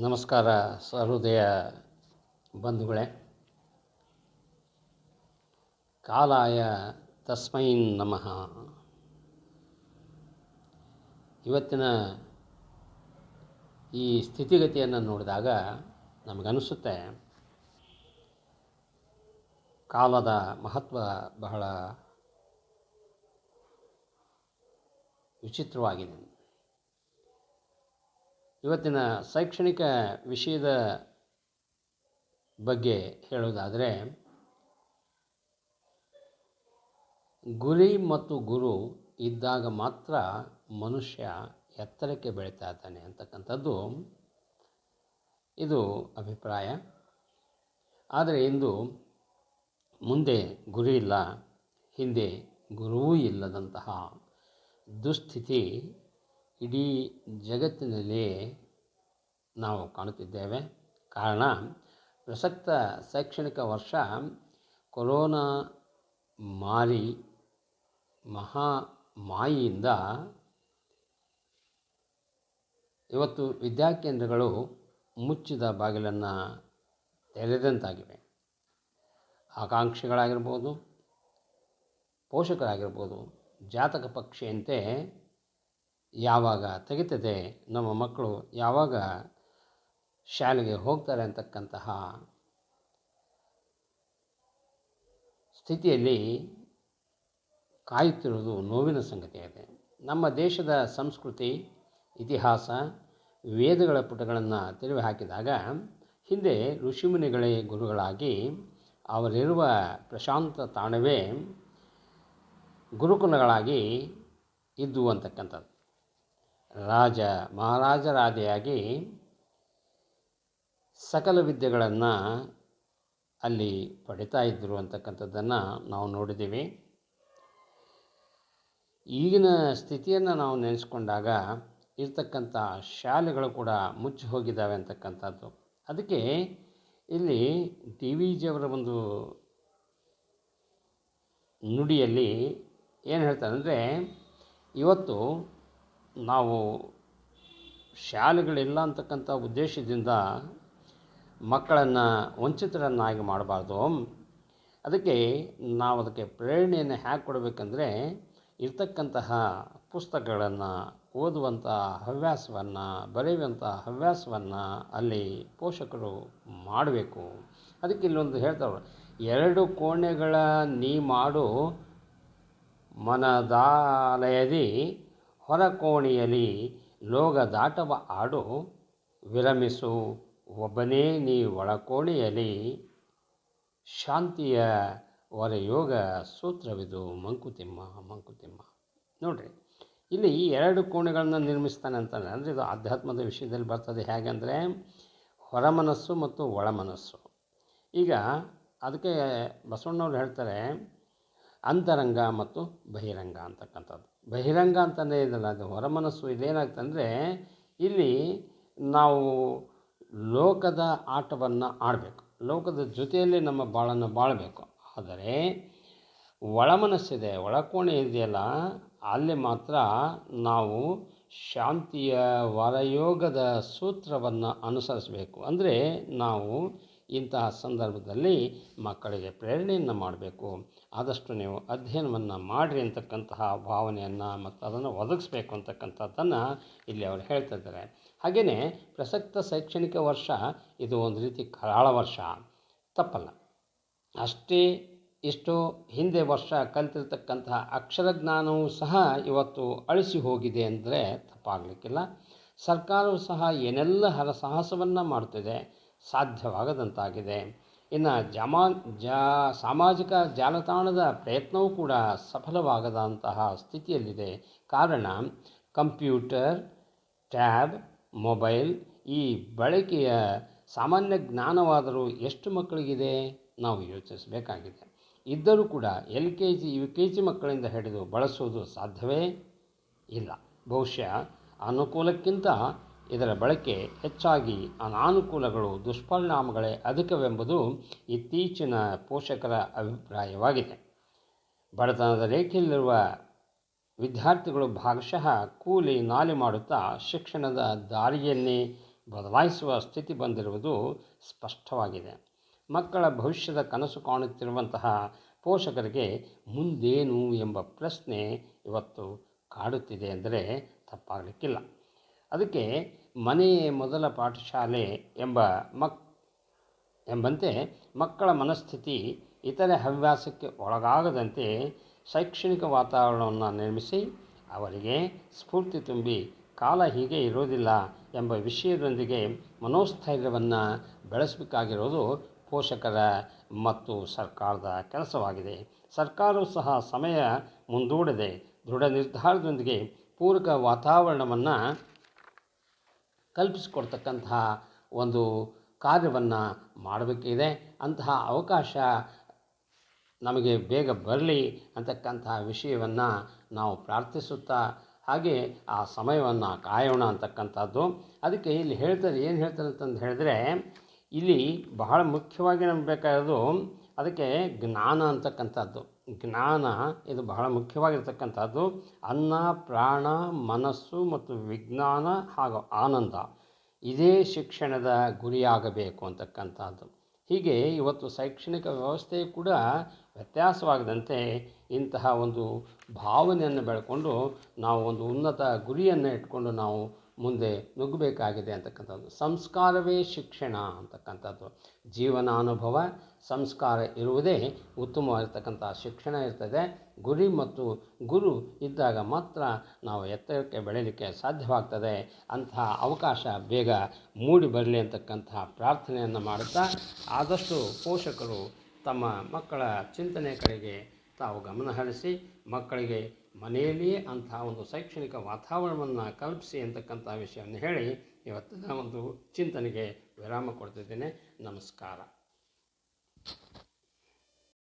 ನಮಸ್ಕಾರ ಸಹೃದಯ ಬಂಧುಗಳೇ. ಕಾಲಾಯ ತಸ್ಮೈ ನಮಃ. ಇವತ್ತಿನ ಈ ಸ್ಥಿತಿಗತಿಯನ್ನು ನೋಡಿದಾಗ ನಮಗನಿಸುತ್ತೆ, ಕಾಲದ ಮಹತ್ವ ಬಹಳ ವಿಚಿತ್ರವಾಗಿದೆ. ಇವತ್ತಿನ ಶೈಕ್ಷಣಿಕ ವಿಷಯದ ಬಗ್ಗೆ ಹೇಳೋದಾದರೆ, ಗುರಿ ಮತ್ತು ಗುರು ಇದ್ದಾಗ ಮಾತ್ರ ಮನುಷ್ಯ ಎತ್ತರಕ್ಕೆ ಬೆಳೀತಾ ಇದ್ದಾನೆ ಅಂತಕ್ಕಂಥದ್ದು ಇದು ಅಭಿಪ್ರಾಯ. ಆದರೆ ಇಂದು ಮುಂದೆ ಗುರಿ ಇಲ್ಲ, ಹಿಂದೆ ಗುರುವೂ ಇಲ್ಲದಂತಹ ದುಸ್ಥಿತಿ ಇಡೀ ಜಗತ್ತಿನಲ್ಲಿ ನಾವು ಕಾಣುತ್ತಿದ್ದೇವೆ. ಕಾರಣ, ಪ್ರಸಕ್ತ ಶೈಕ್ಷಣಿಕ ವರ್ಷ ಕೊರೋನಾ ಮಾರಿ ಮಹಾ ಮಾಯಿಯಿಂದ ಇವತ್ತು ವಿದ್ಯಾಕೇಂದ್ರಗಳು ಮುಚ್ಚಿದ ಬಾಗಿಲನ್ನು ತೆರೆದಂತಾಗಿವೆ. ಆಕಾಂಕ್ಷಿಗಳಾಗಿರ್ಬೋದು, ಪೋಷಕರಾಗಿರ್ಬೋದು, ಜಾತಕ ಪಕ್ಷಿಯಂತೆ ಯಾವಾಗ ತೆಗಿತದೆ ನಮ್ಮ ಮಕ್ಕಳು ಯಾವಾಗ ಶಾಲೆಗೆ ಹೋಗ್ತಾರೆ ಅಂತಕ್ಕಂತಹ ಸ್ಥಿತಿಯಲ್ಲಿ ಕಾಯುತ್ತಿರುವುದು ನೋವಿನ ಸಂಗತಿಯಾಗಿದೆ. ನಮ್ಮ ದೇಶದ ಸಂಸ್ಕೃತಿ, ಇತಿಹಾಸ, ವೇದಗಳ ಪುಟಗಳನ್ನು ತೆರೆವಿ ಹಾಕಿದಾಗ ಹಿಂದೆ ಋಷಿಮುನಿಗಳೇ ಗುರುಗಳಾಗಿ ಅವರಿರುವ ಪ್ರಶಾಂತ ತಾಣವೇ ಗುರುಕುಲಗಳಾಗಿ ಇದ್ದು ಅಂತಕ್ಕಂಥದ್ದು. ರಾಜ, ಮಹಾರಾಜರಾದಿಯಾಗಿ ಸಕಲ ವಿದ್ಯೆಗಳನ್ನು ಅಲ್ಲಿ ಪಡಿತಾ ಇದ್ದರು ಅಂತಕ್ಕಂಥದ್ದನ್ನು ನಾವು ನೋಡಿದ್ದೀವಿ. ಈಗಿನ ಸ್ಥಿತಿಯನ್ನು ನಾವು ನೆನೆಸ್ಕೊಂಡಾಗ ಇರ್ತಕ್ಕಂಥ ಶಾಲೆಗಳು ಕೂಡ ಮುಚ್ಚಿ ಹೋಗಿದ್ದಾವೆ ಅಂತಕ್ಕಂಥದ್ದು. ಅದಕ್ಕೆ ಇಲ್ಲಿ ಡಿ ವಿ ಜಿಯವರ ಒಂದು ನುಡಿಯಲ್ಲಿ ಏನು ಹೇಳ್ತಾರೆ ಅಂದರೆ, ಇವತ್ತು ನಾವು ಶಾಲೆಗಳಿಲ್ಲ ಅಂತಕ್ಕಂಥ ಉದ್ದೇಶದಿಂದ ಮಕ್ಕಳನ್ನು ವಂಚಿತರನ್ನಾಗಿ ಮಾಡಬಾರ್ದು. ಅದಕ್ಕೆ ನಾವು ಅದಕ್ಕೆ ಪ್ರೇರಣೆಯನ್ನು ಹೇಗೆ ಕೊಡಬೇಕಂದ್ರೆ ಇರ್ತಕ್ಕಂತಹ ಪುಸ್ತಕಗಳನ್ನು, ಓದುವಂಥ ಹವ್ಯಾಸವನ್ನು ಬರೆಯುವಂಥ ಹವ್ಯಾಸವನ್ನು ಅಲ್ಲಿ ಪೋಷಕರು ಮಾಡಬೇಕು. ಅದಕ್ಕೆ ಇಲ್ಲೊಂದು ಹೇಳ್ತಾರೆ ಎರಡು ಕೋಣೆಗಳ ನೀ ಮಾಡು ಮನದಾಲಯದಿ ಹೊರ ಕೋಣೆಯಲ್ಲಿ ಲೋಗ ದಾಟವ ಆಡು, ವಿರಮಿಸು, ಒಬ್ಬನೇ ನೀ ಒಳಕೋಣೆಯಲ್ಲಿ, ಶಾಂತಿಯ ವರಯೋಗ ಸೂತ್ರವಿದು, ಮಂಕುತಿಮ್ಮ ಮಂಕುತಿಮ್ಮ. ನೋಡಿರಿ, ಇಲ್ಲಿ ಈ ಎರಡು ಕೋಣೆಗಳನ್ನು ನಿರ್ಮಿಸ್ತಾನೆ ಅಂತಾನೆ. ಅಂದರೆ ಇದು ಆಧ್ಯಾತ್ಮದ ವಿಷಯದಲ್ಲಿ ಬರ್ತದೆ ಹೇಗೆಂದರೆ ಹೊರಮನಸ್ಸು ಮತ್ತು ಒಳಮನಸ್ಸು. ಈಗ ಅದಕ್ಕೆ ಬಸವಣ್ಣವ್ರು ಹೇಳ್ತಾರೆ, ಅಂತರಂಗ ಮತ್ತು ಬಹಿರಂಗ ಅಂತಕ್ಕಂಥದ್ದು. ಬಹಿರಂಗ ಅಂತಲೇ ಇದಲ್ಲ ಅದು ಹೊರಮನಸ್ಸು ಇದೇನಾಗ್ತಂದರೆ ಇಲ್ಲಿ ನಾವು ಲೋಕದ ಆಟವನ್ನು ಆಡಬೇಕು. ಲೋಕದ ಜೊತೆಯಲ್ಲಿ ನಮ್ಮ ಬಾಳನ್ನು ಬಾಳಬೇಕು. ಆದರೆ ಒಳಮನಸ್ಸಿದೆ, ಒಳಕೋಣೆ ಇದೆಯಲ್ಲ, ಅಲ್ಲಿ ಮಾತ್ರ ನಾವು ಶಾಂತಿಯ ವರಯೋಗದ ಸೂತ್ರವನ್ನು ಅನುಸರಿಸಬೇಕು. ಅಂದರೆ ನಾವು ಇಂತಹ ಸಂದರ್ಭದಲ್ಲಿ ಮಕ್ಕಳಿಗೆ ಪ್ರೇರಣೆಯನ್ನು ಮಾಡಬೇಕು. ಆದಷ್ಟು ನೀವು ಅಧ್ಯಯನವನ್ನು ಮಾಡಿರಿ ಅಂತಕ್ಕಂತಹ ಭಾವನೆಯನ್ನು ಮತ್ತು ಅದನ್ನು ಒದಗಿಸ್ಬೇಕು ಅಂತಕ್ಕಂಥದ್ದನ್ನು ಇಲ್ಲಿ ಅವರು ಹೇಳ್ತಾ ಇದ್ದಾರೆ. ಹಾಗೆಯೇ ಪ್ರಸಕ್ತ ಶೈಕ್ಷಣಿಕ ವರ್ಷ ಇದು ಒಂದು ರೀತಿ ಕರಾಳ ವರ್ಷ. ತಪ್ಪಲ್ಲ. ಅಷ್ಟೇ ಇಷ್ಟು ಹಿಂದೆ ವರ್ಷ ಕಲಿತಿರ್ತಕ್ಕಂತಹ ಅಕ್ಷರ ಜ್ಞಾನವೂ ಸಹ ಇವತ್ತು ಅಳಿಸಿ ಹೋಗಿದೆ ಅಂದರೆ ತಪ್ಪಾಗಲಿಕ್ಕಿಲ್ಲ. ಸರ್ಕಾರವು ಸಹ ಏನೆಲ್ಲ ಹರಸಾಹಸವನ್ನು ಮಾಡ್ತಿದೆ ಸಾಧ್ಯವಾಗದಂತಾಗಿದೆ. ಇನ್ನು ಜಮಾ, ಜಾ, ಸಾಮಾಜಿಕ ಜಾಲತಾಣದ ಪ್ರಯತ್ನವೂ ಕೂಡ ಸಫಲವಾಗದಂತಹ ಸ್ಥಿತಿಯಲ್ಲಿದೆ. ಕಾರಣ, ಕಂಪ್ಯೂಟರ್, ಟ್ಯಾಬ್, ಮೊಬೈಲ್ ಈ ಬಳಕೆಯ ಸಾಮಾನ್ಯ ಜ್ಞಾನವಾದರೂ ಎಷ್ಟು ಮಕ್ಕಳಿಗಿದೆ ನಾವು ಯೋಚಿಸಬೇಕಾಗಿದೆ. ಇದ್ದರೂ ಕೂಡ L K G, U K G ಮಕ್ಕಳಿಂದ ಹಿಡಿದು ಬಳಸುವುದು ಸಾಧ್ಯವೇ ಇಲ್ಲ. ಬಹುಶಃ ಅನುಕೂಲಕ್ಕಿಂತ ಇದರ ಬಳಕೆ ಹೆಚ್ಚಾಗಿ ಅನಾನುಕೂಲಗಳು, ದುಷ್ಪರಿಣಾಮಗಳೇ ಅಧಿಕವೆಂಬುದು ಇತ್ತೀಚಿನ ಪೋಷಕರ ಅಭಿಪ್ರಾಯವಾಗಿದೆ. ಬಡತನದ ರೇಖೆಯಲ್ಲಿರುವ ವಿದ್ಯಾರ್ಥಿಗಳು ಭಾಗಶಃ ಕೂಲಿ ನಾಲಿ ಮಾಡುತ್ತಾ ಶಿಕ್ಷಣದ ದಾರಿಯನ್ನೇ ಬದಲಾಯಿಸುವ ಸ್ಥಿತಿ ಬಂದಿರುವುದು ಸ್ಪಷ್ಟವಾಗಿದೆ. ಮಕ್ಕಳ ಭವಿಷ್ಯದ ಕನಸು ಕಾಣುತ್ತಿರುವಂತಹ ಪೋಷಕರಿಗೆ ಮುಂದೇನು ಎಂಬ ಪ್ರಶ್ನೆ ಇವತ್ತು ಕಾಡುತ್ತಿದೆ ಅಂದರೆ ತಪ್ಪಾಗಲಿಕ್ಕಿಲ್ಲ. ಅದಕ್ಕೆ ಮನೆಯೇ ಮೊದಲ ಪಾಠಶಾಲೆ ಎಂಬ ಮಕ್ ಎಂಬಂತೆ ಮಕ್ಕಳ ಮನಸ್ಥಿತಿ ಇತರೆ ಹವ್ಯಾಸಕ್ಕೆ ಒಳಗಾಗದಂತೆ ಶೈಕ್ಷಣಿಕ ವಾತಾವರಣವನ್ನು ನಿರ್ಮಿಸಿ ಅವರಿಗೆ ಸ್ಫೂರ್ತಿ ತುಂಬಿ ಕಾಲ ಹೀಗೆ ಇರೋದಿಲ್ಲ ಎಂಬ ವಿಷಯದೊಂದಿಗೆ ಮನೋಸ್ಥೈರ್ಯವನ್ನು ಬೆಳೆಸಬೇಕಾಗಿರೋದು ಪೋಷಕರ ಮತ್ತು ಸರ್ಕಾರದ ಕೆಲಸವಾಗಿದೆ. ಸರ್ಕಾರವು ಸಹ ಸಮಯ ಮುಂದೂಡದೆ. ದೃಢ ನಿರ್ಧಾರದೊಂದಿಗೆ ಪೂರಕ ವಾತಾವರಣವನ್ನು ಕಲ್ಪಿಸಿಕೊಡ್ತಕ್ಕಂತಹ ಒಂದು ಕಾರ್ಯವನ್ನು ಮಾಡಬೇಕಿದೆ. ಅಂತಹ ಅವಕಾಶ ನಮಗೆ ಬೇಗ ಬರಲಿ ಅಂತಕ್ಕಂತಹ ವಿಷಯವನ್ನು ನಾವು ಪ್ರಾರ್ಥಿಸುತ್ತಾ ಹಾಗೆ ಆ ಸಮಯವನ್ನು ಕಾಯೋಣ ಅಂತಕ್ಕಂಥದ್ದು. ಅದಕ್ಕೆ ಇಲ್ಲಿ ಹೇಳ್ತಾರೆ, ಏನು ಹೇಳ್ತಾರೆ ಅಂತಂದು ಹೇಳಿದ್ರೆ, ಇಲ್ಲಿ ಬಹಳ ಮುಖ್ಯವಾಗಿ ನಮ್ಗೆ ಬೇಕಾಗಿರೋದು ಅದಕ್ಕೆ ಜ್ಞಾನ ಅಂತಕ್ಕಂಥದ್ದು. ಜ್ಞಾನ ಇದು ಬಹಳ ಮುಖ್ಯವಾಗಿರ್ತಕ್ಕಂಥದ್ದು. ಅನ್ನ, ಪ್ರಾಣ, ಮನಸ್ಸು ಮತ್ತು ವಿಜ್ಞಾನ ಹಾಗೂ ಆನಂದ. ಇದೇ ಶಿಕ್ಷಣದ ಗುರಿಯಾಗಬೇಕು ಅಂತಕ್ಕಂಥದ್ದು. ಹೀಗೆ ಇವತ್ತು ಶೈಕ್ಷಣಿಕ ವ್ಯವಸ್ಥೆ ಕೂಡ ವ್ಯತ್ಯಾಸವಾಗದಂತೆ ಇಂತಹ ಒಂದು ಭಾವನೆಯನ್ನು ಬೆಳ್ಕೊಂಡು ನಾವು ಒಂದು ಉನ್ನತ ಗುರಿಯನ್ನು ಇಟ್ಕೊಂಡು ನಾವು ಮುಂದೆ ನುಗ್ಗಬೇಕಾಗಿದೆ ಅಂತಕ್ಕಂಥದ್ದು. ಸಂಸ್ಕಾರವೇ ಶಿಕ್ಷಣ ಅಂತಕ್ಕಂಥದ್ದು. ಜೀವನಾನುಭವ, ಸಂಸ್ಕಾರ ಇರುವುದೇ ಉತ್ತಮವಾಗಿರ್ತಕ್ಕಂಥ ಶಿಕ್ಷಣ ಇರ್ತದೆ. ಗುರಿ ಮತ್ತು ಗುರು ಇದ್ದಾಗ ಮಾತ್ರ ನಾವು ಎತ್ತರಕ್ಕೆ ಬೆಳೆಯಲಿಕ್ಕೆ ಸಾಧ್ಯವಾಗ್ತದೆ. ಅಂತಹ ಅವಕಾಶ ಬೇಗ ಮೂಡಿ ಬರಲಿ ಅಂತಕ್ಕಂತಹ ಪ್ರಾರ್ಥನೆಯನ್ನು ಮಾಡುತ್ತಾ ಆದಷ್ಟು ಪೋಷಕರು ತಮ್ಮ ಮಕ್ಕಳ ಚಿಂತನೆ ಕಡೆಗೆ ತಾವು ಗಮನ ಹರಿಸಿ ಮಕ್ಕಳಿಗೆ ಮನೆಯಲ್ಲಿಯೇ ಅಂತಹ ಒಂದು ಶೈಕ್ಷಣಿಕ ವಾತಾವರಣವನ್ನು ಕಲ್ಪಿಸಿ ಅಂತಕ್ಕಂಥ ವಿಷಯವನ್ನು ಹೇಳಿ ಇವತ್ತಿನ ಒಂದು ಚಿಂತನೆಗೆ ವಿರಾಮ ಕೊಡ್ತಿದ್ದೇನೆ. ನಮಸ್ಕಾರ.